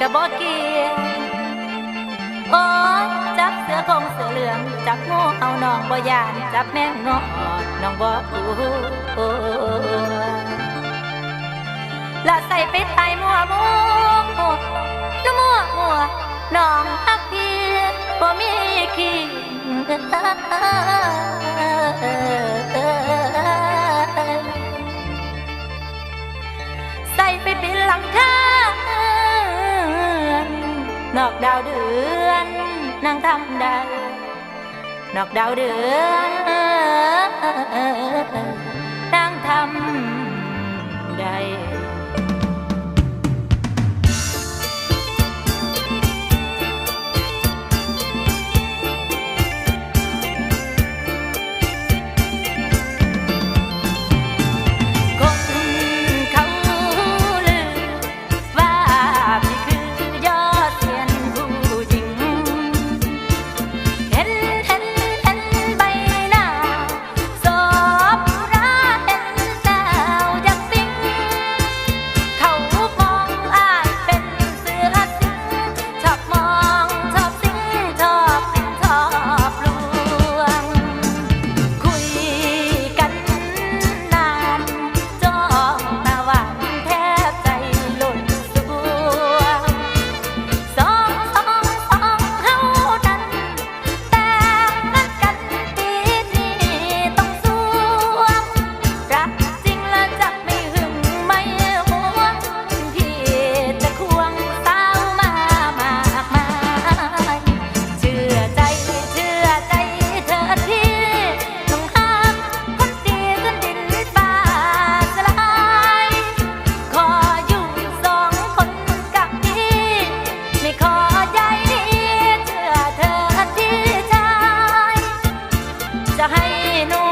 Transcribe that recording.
กระบอกเกียโอ้ยจับเสือคงเสือเหลือง จับงูเอาน้องบ่ยาน จับแมงนอดน้องบ่อู้ละใส่ไปไตมัวมัวน้มัวมัวน้องฮักพี่บ่มีขี้ นอกดาวเดือนนางทำได้นอกดาวเดือนนางท no